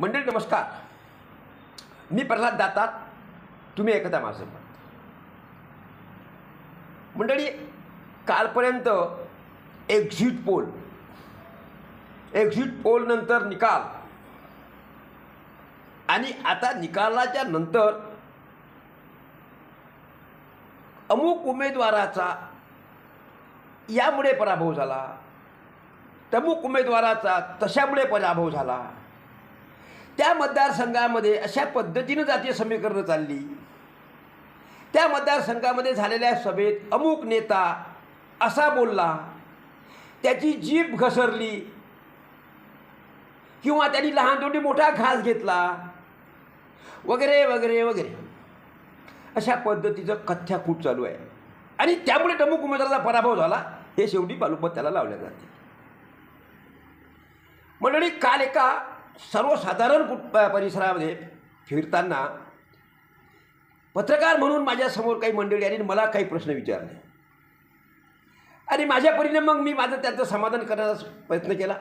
मंडळी नमस्कार. मी प्रल्हाद दातात तुम्ही ऐकता माझं मत. मंडळी कालपर्यंत एक्झिट पोल एक्झिट पोल नंतर निकाल. आणि आता निकालाच्या नंतर अमुक उमेदवाराचा यामुळे पराभव झाला तमुक उमेदवाराचा तशामुळे पराभव झाला. त्या मतदारसंघामध्ये अशा पद्धतीनं जातीय समीकरणं चालली. त्या मतदारसंघामध्ये झालेल्या सभेत अमुक नेता असा बोलला त्याची जीभ घसरली किंवा त्यांनी लहान तोंडी मोठा घास घेतला वगैरे वगैरे वगैरे. अशा पद्धतीचं कथ्याकूट चालू आहे. आणि त्यामुळे टमुक उमेदवाराचा पराभव झाला. हे शेवटी बालूपत त्याला लावल्या जाते. मंडळी काल एका सर्वसाधारण कुट परिसरामध्ये फिरताना पत्रकार म्हणून माझ्यासमोर काही मंडळी आणि मला काही प्रश्न विचारले. आणि माझ्या परीने मग मी माझं त्याचं समाधान करण्याचा प्रयत्न केला.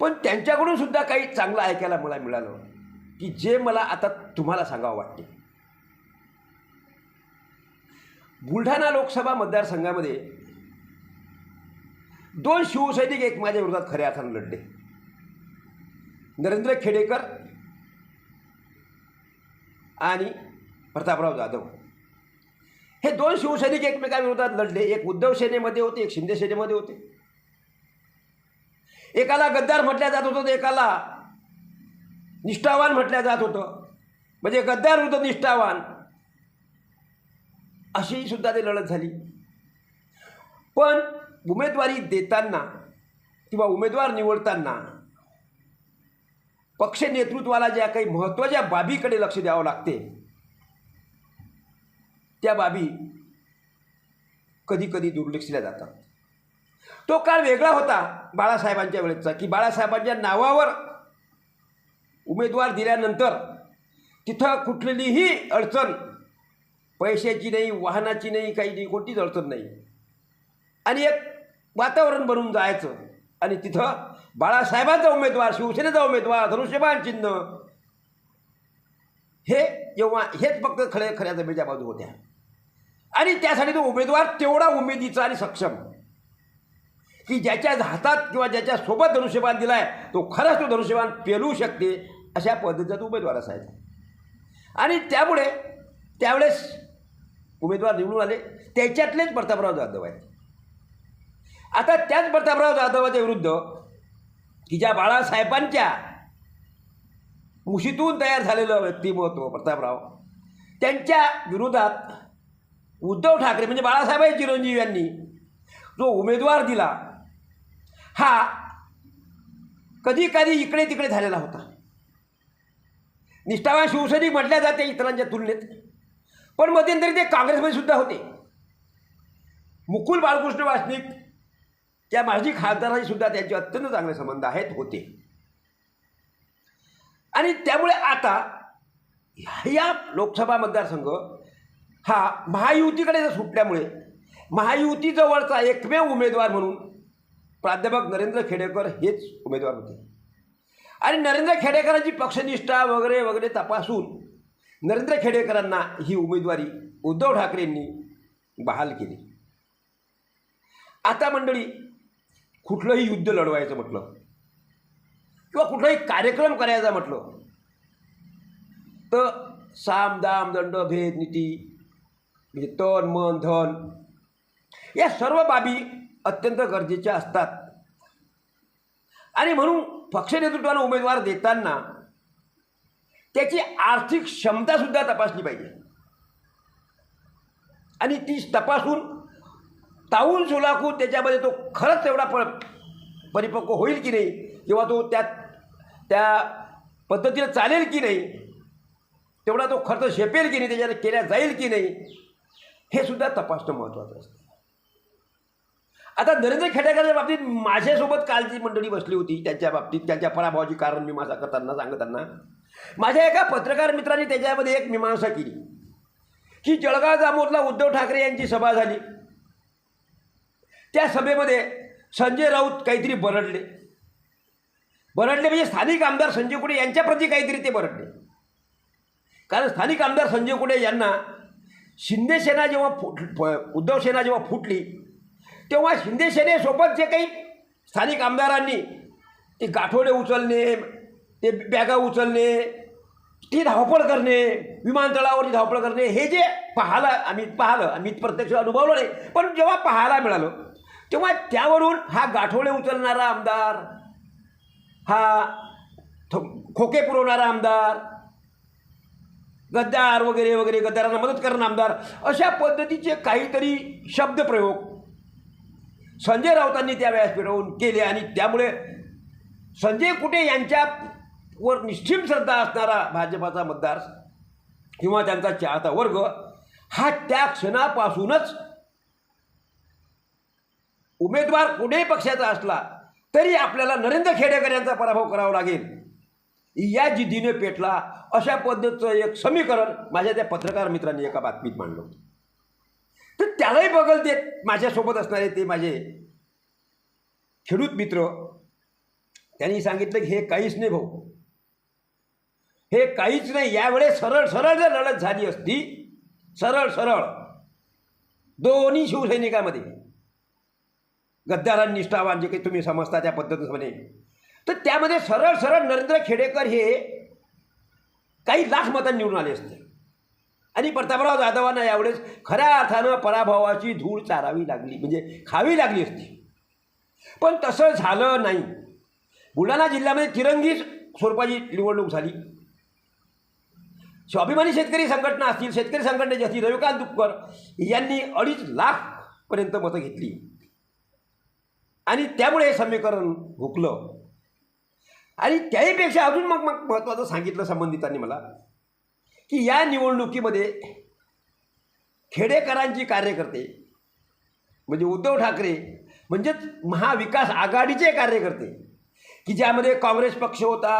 पण त्यांच्याकडून सुद्धा काही चांगलं ऐकायला मला मिळालं की जे मला आता तुम्हाला सांगावं वाटते. बुलढाणा लोकसभा मतदारसंघामध्ये दोन शिवसैनिक एक माझ्या विरोधात खऱ्या अर्थानं लढले. नरेंद्र खेडेकर आणि प्रतापराव जाधव. हे दोन शिवसैनिक एकमेकाविरोधात लढले. एक उद्धव सेनेमध्ये होते एक शिंदे सेनेमध्ये होते. एकाला गद्दार म्हटल्या जात होतं तर एकाला निष्ठावान म्हटल्या जात होतं. म्हणजे गद्दार विरुद्ध निष्ठावान अशी सुद्धा ते लढत झाली. पण उमेदवारी देताना किंवा उमेदवार निवडताना पक्ष नेतृत्वाला ज्या काही महत्त्वाच्या बाबीकडे लक्ष द्यावं लागते त्या बाबी कधी कधी दुर्लक्षल्या जातात. तो काळ वेगळा होता बाळासाहेबांच्या वेळेचा की बाळासाहेबांच्या नावावर उमेदवार दिल्यानंतर तिथं कुठलीही अडचण पैशाची नाही वाहनाची नाही काही नाही कोणतीच अडचण नाही. आणि एक वातावरण बनवून जायचं. आणि तिथं बाळासाहेबांचा उमेदवार शिवसेनेचा उमेदवार धनुष्यबाण चिन्ह. हे जेव्हा हेच फक्त खऱ्या खऱ्या जमेच्या बाजू होत्या. आणि त्यासाठी तो उमेदवार तेवढा उमेदीचा आणि सक्षम. की ज्याच्या हातात किंवा ज्याच्या सोबत धनुष्यबाण दिला आहे तो खरंच तो धनुष्यबाण पेलू शकते अशा पद्धतीचा तो उमेदवार असायचा. आणि त्यामुळे त्यावेळेस उमेदवार निवडून आले. त्याच्यातलेच प्रतापराव जाधव आहेत. आता त्याच प्रतापराव जाधवाच्या विरुद्ध की ज्या बाळासाहेबांच्या मुशीतून तयार झालेलं व्यक्तिमत्व प्रतापराव त्यांच्या विरोधात उद्धव ठाकरे म्हणजे बाळासाहेब चिरंजीव यांनी जो उमेदवार दिला हा कधी कधी इकडे तिकडे झालेला होता. निष्ठावान शिवसैनिक म्हटल्या जाते इतरांच्या तुलनेत पण मध्यंतरी ते काँग्रेसमध्ये सुद्धा होते. मुकुल बाळकृष्ण वासनिक त्या माजी खासदाराशी सुद्धा त्यांचे अत्यंत चांगले संबंध आहेत होते. आणि त्यामुळे आता या लोकसभा मतदारसंघ हा महायुतीकडे जर सुटल्यामुळे महायुतीजवळचा एकमेव उमेदवार म्हणून प्राध्यापक नरेंद्र खेडेकर हेच उमेदवार होते. आणि नरेंद्र खेडेकरांची पक्षनिष्ठा वगैरे वगैरे तपासून नरेंद्र खेडेकरांना ही उमेदवारी उद्धव ठाकरेंनी बहाल केली. आता मंडळी कुठलंही युद्ध लढवायचं म्हटलं. किंवा कुठलाही कार्यक्रम करायचा म्हटलं. तर साम दाम दंड भेद नीती म्हणजे तन मन धन या सर्व बाबी अत्यंत गरजेच्या असतात. आणि म्हणून पक्ष नेतृत्वाला उमेदवार देताना त्याची आर्थिक क्षमतासुद्धा तपासली पाहिजे. आणि ती तपासून ताऊन सुलाखून त्याच्यामध्ये तो खरंच तेवढा प परिपक्व होईल की नाही किंवा तो त्यात त्या पद्धतीनं चालेल की नाही तेवढा तो खर्च शेपेल की नाही त्याच्याने केल्या जाईल की नाही हे सुद्धा तपासणं महत्त्वाचं असतं. आता नरेंद्र खेडेकरच्या बाबतीत माझ्यासोबत कालची मंडळी बसली होती त्यांच्या बाबतीत त्यांच्या पराभवाची कारण मीमांसा करताना सांगताना. माझ्या एका पत्रकार मित्राने त्याच्यामध्ये एक मीमांसा केली. की जळगाव जामोदला उद्धव ठाकरे यांची सभा झाली. त्या सभेमध्ये संजय राऊत काहीतरी बरडले. बरडले म्हणजे स्थानिक आमदार संजय कुडे यांच्याप्रती काहीतरी ते बरडले. कारण स्थानिक आमदार संजय कुडे यांना शिंदे सेना जेव्हा फुट उद्धव सेना जेव्हा फुटली तेव्हा शिंदे सेनेसोबत जे काही स्थानिक आमदारांनी ते गाठोडे उचलणे ते बॅगा उचलणे ती धावपळ करणे विमानतळावरती धावपळ करणे हे जे पाहायला आम्ही पाहिलं आम्ही प्रत्यक्ष अनुभवलं नाही. पण जेव्हा पाहायला मिळालं तेव्हा त्यावरून हा गाठोळे उचलणारा आमदार हा थ- खोके पुरवणारा आमदार गद्दार वगैरे वगैरे गद्दारांना मदत करणारा आमदार अशा पद्धतीचे काहीतरी शब्दप्रयोग संजय राऊतांनी त्या फिरवून केले आणि त्यामुळे संजय कुटे यांच्यावर निश्चिम श्रद्धा असणारा भाजपाचा मतदार किंवा त्यांचा चाहता वर्ग हा त्या क्षणापासूनच उमेदवार कुठेही पक्षाचा असला तरी आपल्याला नरेंद्र खेडेकर यांचा पराभव करावा लागेल. या जिद्दीने पेटला अशा पद्धतीचं एक समीकरण माझ्या त्या पत्रकार मित्रांनी एका बातमीत मांडलं होतं. तर त्यालाही बगल देत माझ्यासोबत असणारे ते माझे खेडूत मित्र त्यांनी सांगितलं की हे काहीच नाही भाऊ. हे काहीच नाही. यावेळेस सरळ सरळ जर लढत झाली असती सरळ सरळ दोन्ही शिवसैनिकामध्ये गद्दारांनी निष्ठावान जे काही तुम्ही समजता त्या पद्धतीने तर त्यामध्ये सरळ सरळ नरेंद्र खेडेकर हे काही लाख मतांनी निवडून आले असते. आणि प्रतापराव जाधवांना यावेळेस खऱ्या अर्थानं पराभवाची धूळ चारावी लागली म्हणजे खावी लागली असती. पण तसं झालं नाही. बुलढाणा जिल्ह्यामध्ये तिरंगी स्वरूपाची निवडणूक झाली. स्वाभिमानी शेतकरी संघटना असतील शेतकरी संघटनेची असतील रविकांत दुपकर यांनी अडीच लाखपर्यंत मतं घेतली. आणि त्यामुळे हे समीकरण हुकलं. आणि त्याहीपेक्षा अजून मग मग महत्त्वाचं सांगितलं संबंधितांनी मला की या निवडणुकीमध्ये खेडेकरांची कार्यकर्ते म्हणजे उद्धव ठाकरे म्हणजेच महाविकास आघाडीचे कार्यकर्ते की ज्यामध्ये काँग्रेस पक्ष होता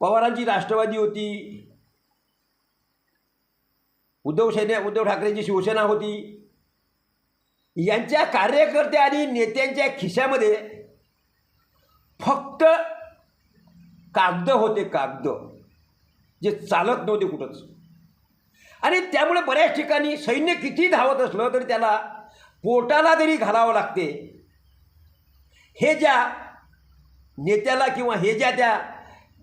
पवारांची राष्ट्रवादी होती उद्धव सेने उद्धव ठाकरेंची शिवसेना होती यांच्या कार्यकर्ते आणि नेत्यांच्या खिशामध्ये फक्त कागद होते कागद. जे चालत नव्हते कुठंच. आणि त्यामुळे बऱ्याच ठिकाणी सैन्य किती धावत असलं तरी त्याला पोटाला तरी घालावं लागते. हे ज्या नेत्याला किंवा हे ज्या त्या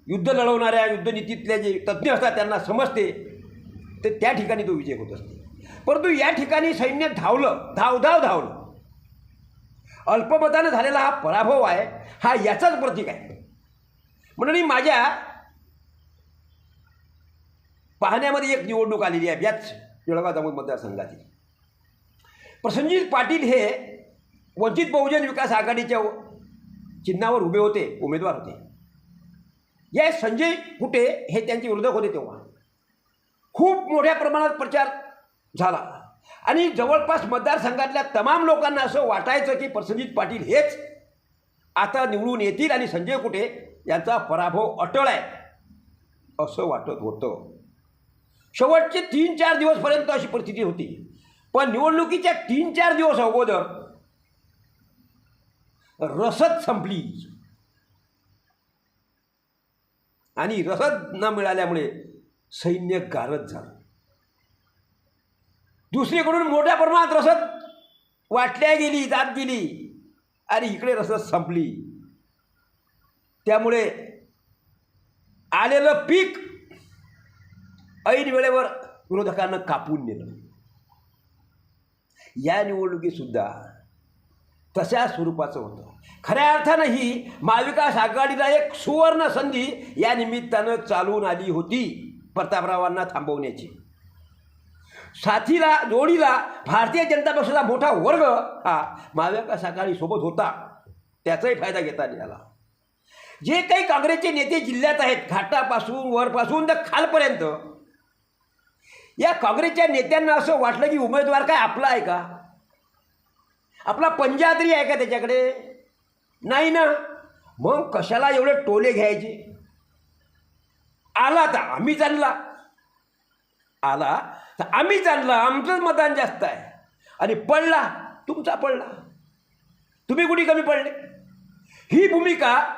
युद्ध लढवणाऱ्या युद्धनीतीतल्या जे तज्ज्ञ असतात त्यांना समजते तर त्या ठिकाणी तो विजय होत असतो. परंतु या ठिकाणी सैन्य धावलं धावधाव धावलं. अल्पमतानं झालेला हा पराभव आहे हा याचाच प्रतीक आहे. म्हणून माझ्या पाहण्यामध्ये एक निवडणूक आलेली आहे याच जळगाव दामोद मतदारसंघातील. प्रसंजित पाटील हे वंचित बहुजन विकास आघाडीच्या चिन्हावर उभे होते उमेदवार होते. या संजय कुटे हे त्यांचे विरोधक होते तेव्हा. खूप मोठ्या प्रमाणात प्रचार झाला. आणि जवळपास मतदारसंघातल्या तमाम लोकांना असं वाटायचं की प्रसंजित पाटील हेच आता निवडून येतील आणि संजय कुटे यांचा पराभव अटळ आहे असं वाटत होतं. शेवटचे तीन चार दिवसपर्यंत अशी परिस्थिती होती. पण निवडणुकीच्या तीन चार दिवस अगोदर रसद संपली. आणि रसद न मिळाल्यामुळे सैन्य गारद झालं. दुसरीकडून मोठ्या प्रमाणात रसद वाटल्या गेली जात गेली. आणि इकडे रसद संपली. त्यामुळे आलेलं पीक ऐन वेळेवर विरोधकांना कापून नेलं. या निवडणुकीसुद्धा तशा स्वरूपाचं होतं. खऱ्या अर्थानं ही महाविकास आघाडीला एक सुवर्ण संधी या निमित्तानं चालून आली होती प्रतापरावांना थांबवण्याची. साथीला जोडीला भारतीय जनता पक्षाचा मोठा वर्ग हा महाविकास आघाडीसोबत होता. त्याचाही फायदा घेता आला जे काही काँग्रेसचे नेते जिल्ह्यात आहेत घाटापासून वरपासून तर खालपर्यंत या काँग्रेसच्या नेत्यांना असं वाटलं की उमेदवार काय आपला आहे का? आपला पंजादरी आहे का त्याच्याकडे? नाही ना. मग कशाला एवढे टोले घ्यायचे? आला तर आम्हीच आणला आला तर आम्ही चाललं आमचंच मतदान जास्त आहे. आणि पडला तुमचा पडला. तुम्ही कुठे कमी पडले? ही भूमिका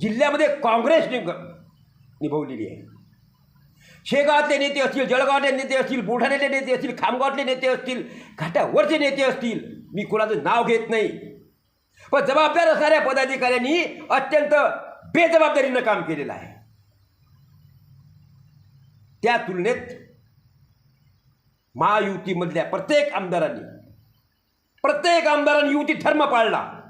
जिल्ह्यामध्ये काँग्रेसने निभवलेली आहे. शेगावातले नेते असतील जळगावातले नेते असतील बुलढाण्यातले नेते असतील खामगावातले नेते असतील घाटावरचे नेते असतील मी कोणाचं नाव घेत नाही. पण जबाबदार असणाऱ्या पदाधिकाऱ्यांनी अत्यंत बेजबाबदारीनं काम केलेलं आहे. त्या तुलनेत महायुतीमधल्या प्रत्येक आमदारांनी प्रत्येक आमदारांनी युती धर्म पाळला.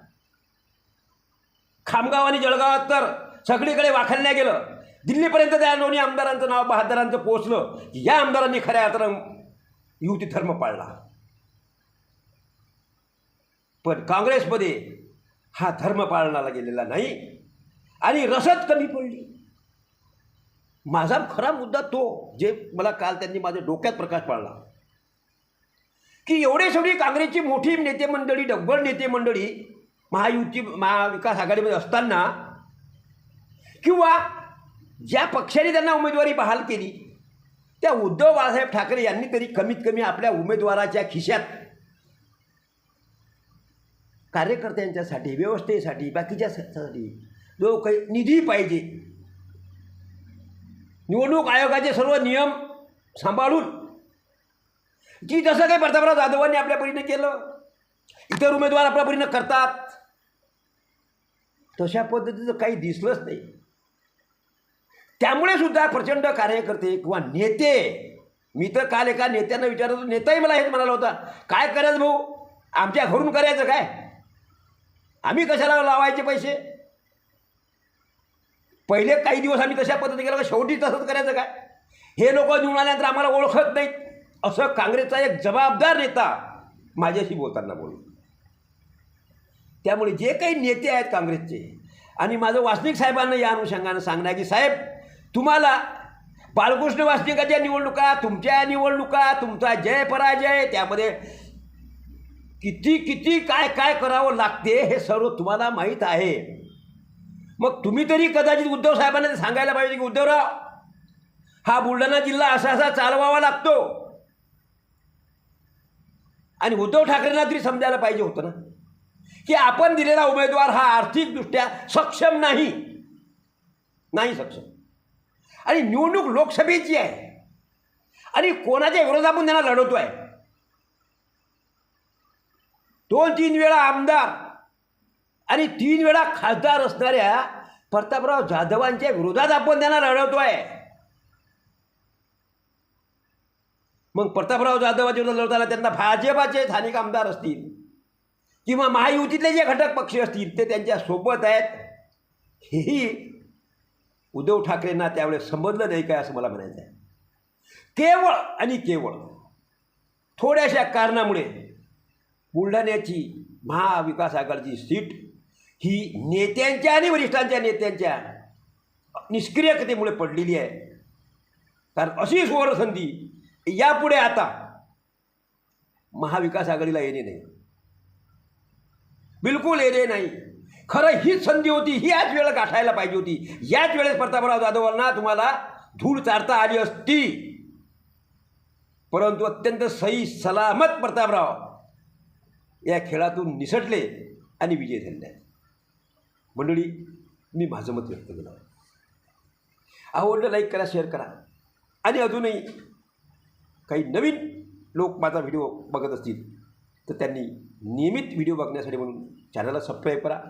खामगाव आणि जळगावात तर सगळीकडे वाखलल्या गेलं. दिल्लीपर्यंत त्या दोन्ही आमदारांचं नाव बहादरांचं पोचलं की या आमदारांनी खऱ्या अर्थानं युती धर्म पाळला. पण काँग्रेसमध्ये हा धर्म पाळण्याला गेलेला नाही आणि रसद कमी पडली. माझा खरा मुद्दा तो जे मला काल त्यांनी माझ्या डोक्यात प्रकाश पाळला की एवढे सगळी काँग्रेसची मोठी नेते मंडळी डब्बल नेते मंडळी महायुती महाविकास आघाडीमध्ये असताना किंवा ज्या पक्षाने त्यांना उमेदवारी बहाल केली त्या उद्धव बाळासाहेब ठाकरे यांनी तरी कमीत कमी आपल्या उमेदवाराच्या खिशात कार्यकर्त्यांच्यासाठी व्यवस्थेसाठी बाकीच्यासाठी जो काही निधी पाहिजे निवडणूक आयोगाचे सर्व नियम सांभाळून की जसं काही प्रतापराव जाधवांनी आपल्या परीने केलं इतर उमेदवार आपल्या परीनं करतात. तशा पद्धतीचं काही दिसलंच नाही. त्यामुळे सुद्धा प्रचंड कार्यकर्ते किंवा नेते मी तर काल एका नेत्यांना विचारत होतो नेताही मला हेच म्हणाला होता काय करायचं भाऊ? आमच्या घरून करायचं काय? आम्ही कशाला लावायचे पैसे? पहिले काही दिवस आम्ही तशा पद्धतीने केलं का शेवटी तसंच करायचं काय? हे लोक निवडून आल्यानंतर आम्हाला ओळखत नाहीत. असं काँग्रेसचा एक जबाबदार नेता माझ्याशी बोलताना बोलू त्यामुळे जे काही नेते आहेत काँग्रेसचे आणि माझं वासनिक साहेबांना या अनुषंगानं सांगणं आहे की साहेब तुम्हाला बाळकृष्ण वासनिकाच्या निवडणुका तुमच्या निवडणुका तुमचा जय पराजय त्यामध्ये किती किती काय काय करावं लागते हे सर्व तुम्हाला माहीत आहे. मग तुम्ही तरी कदाचित उद्धव साहेबांना सांगायला पाहिजे की उद्धवराव हा बुलढाणा जिल्हा असा असा चालवावा लागतो. आणि उद्धव ठाकरेंना तरी समजायला पाहिजे होतं ना. की आपण दिलेला उमेदवार हा आर्थिकदृष्ट्या सक्षम नाही. नाही सक्षम. आणि निवडणूक लोकसभेची आहे. आणि कोणाच्या विरोधात आपण त्यांना लढवतो आहे दोन तीन वेळा आमदार आणि तीन वेळा खासदार असणाऱ्या प्रतापराव जाधवांच्या विरोधात आपण त्यांना लढवतो आहे मग प्रतापराव जाधवाच्या विरोधात लढताना त्यांना भाजपाचे स्थानिक आमदार असतील. किंवा महायुतीतले जे घटक पक्ष असतील ते त्यांच्यासोबत आहेत. हेही उद्धव ठाकरेंना त्यावेळेस समजलं नाही काय असं मला म्हणायचं आहे. केवळ आणि केवळ थोड्याशा कारणामुळे बुलढाण्याची महाविकास आघाडीची सीट ही नेत्यांच्या आणि वरिष्ठांच्या नेत्यांच्या निष्क्रियतेमुळे पडलेली आहे. कारण अशी सुवर्णसंधी यापुढे आता महाविकास आघाडीला येणे नाही. बिलकुल येणे नाही. खरं हीच संधी होती ही याच वेळ गाठायला पाहिजे होती. याच वेळेस प्रतापराव जाधवांना तुम्हाला धूळ चारता आली असती. परंतु अत्यंत सही सलामत प्रतापराव या खेळातून निसटले आणि विजय झाले. मंडळी मी माझं मत व्यक्त केलं आवडलं लाईक करा शेअर करा. आणि अजूनही काही नवीन लोक माझा व्हिडिओ बघत असतील तर त्यांनी नियमित व्हिडिओ बघण्यासाठी म्हणून चॅनलला सबस्क्राईब करा.